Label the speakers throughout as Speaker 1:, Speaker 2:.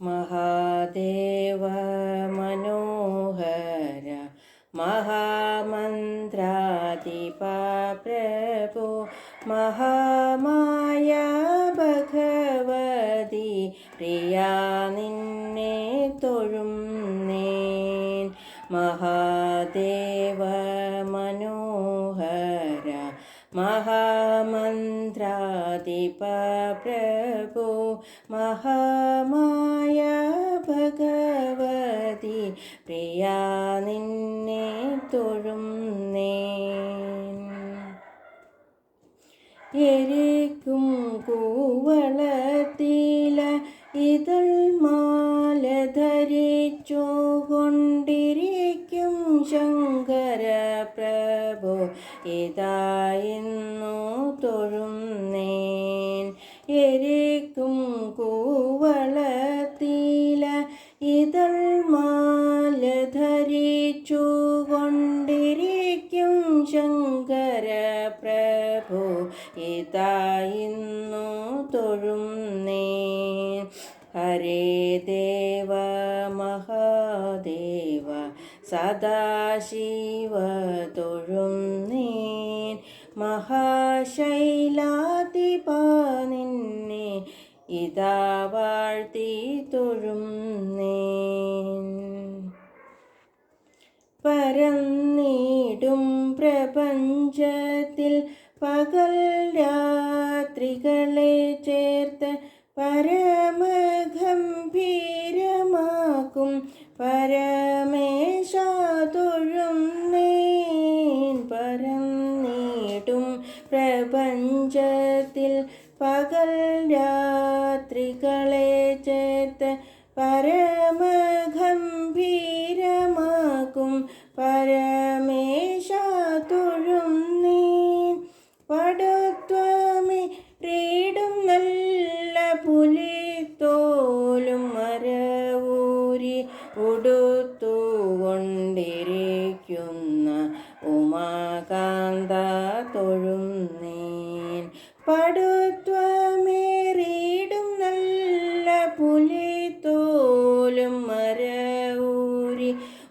Speaker 1: മഹാദേവ മനോഹര മഹാമന്ത്രാധിപ പ്രഭു മഹാമായ ഭഗവതി പ്രിയ നിന്നെ തൊഴും മഹാദേവ മഹാമന്ത്രാധിപ പ്രഭു മഹാമായ ഭഗവതി പ്രിയ നിന്നെ തൊഴുന്നേ എരിക്കും കൂവളത്തില ഇതൾ മാല ധരിച്ചു കൊണ്ടിരിക്കും ശങ്കര പ്രഭു ഇതായിരുന്നു കൂവളത്തില ഇതൾ മാല ധരിച്ചു കൊണ്ടിരിക്കും ശങ്കര പ്രഭു ഇതായിന്നു തൊഴുന്നേ ഹരേ ദേവ മഹാദേവ സദാശിവ തൊഴുന്നേ നേൻ മഹാശൈലാതിപ നിന്നെ ഇതാ വാഴ്ത്തി തൊഴും പരന്നീടും പ്രപഞ്ചത്തിൽ പകൽ രാത്രികളെ ചേർത്ത് പരമഗംഭീരമാക്കും. പരമേശ തൊഴും നേൻ. പരന്നിടും പ്രപഞ്ചത്തിൽ പകൽ രാത്രികളെ ചേർത്ത് പരമഗംഭീരമാക്കും പരമേശ തൊഴും നീ. പടുത്വമേ റീടും നല്ല പുലിത്തോലും മരവൂരി ഉടുത്തുകൊണ്ടിരിക്കുന്ന ഉമാകാന്ത തൊഴും നീ. പടുത്വമേറിയിടും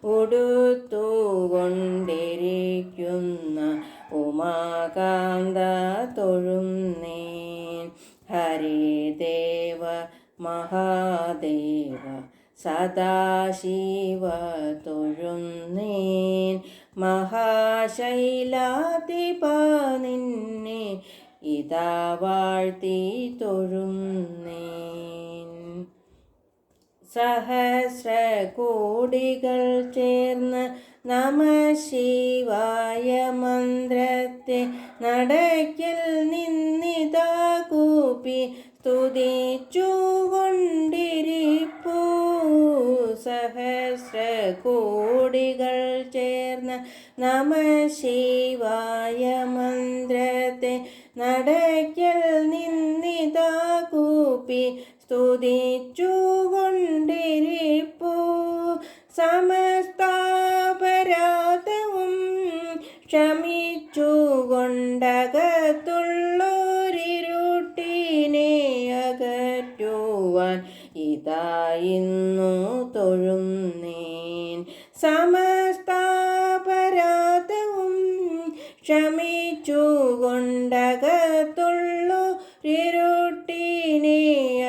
Speaker 1: ഉടുത്തുകൊണ്ടിരിക്കുന്ന ഉമാകാന്ത തൊഴുന്നേ ഹരിദേവ മഹാദേവ സദാശിവ തൊഴുന്നേൻ. നീൻ മഹാശൈലാതിപ ഇതാ വാഴ്ത്തി തൊഴും നീൻ സഹസ്ര കോടികൾ ചേർന്ന് നമ ശിവായ മന്ത്രത്തെ നടക്കിൽ നിന്നിതാ കൂപ്പി സ്തുതിച്ചു കൊണ്ടിരിപ്പൂ. സഹസ്ര കോടികൾ ചേർന്ന് നമ ശിവായ മന്ത്രത്തെ നടക്കൽ നിന്നിതാ കൂപ്പി സ്തുതിച്ചു ക്ഷമിച്ചു കൊണ്ടകത്തുള്ളൊരിരുട്ടിനെ അകറ്റുവാൻ ഇതായിരുന്നു തൊഴുന്നേൻ. നേൻ സമസ്താപരാധവും ക്ഷമിച്ചുകൊണ്ടകത്തുള്ളൂരിരുട്ടിനെ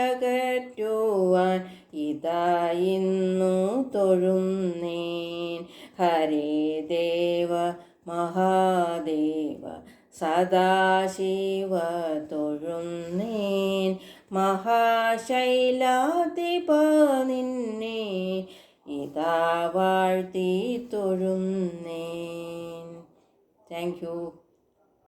Speaker 1: അകറ്റുവാൻ ഇതായിന്നു തൊഴുന്നേൻ. ഹരിദേവ ഹരേ ദേവ മഹാദേവ സദാശിവ തൊഴുന്നേൻ. നേൻ മഹാശൈലാതിപ നിന്നെ ഇതാ വാഴ്ത്തി തൊഴുന്നേൻ. നേൻ താങ്ക് യു.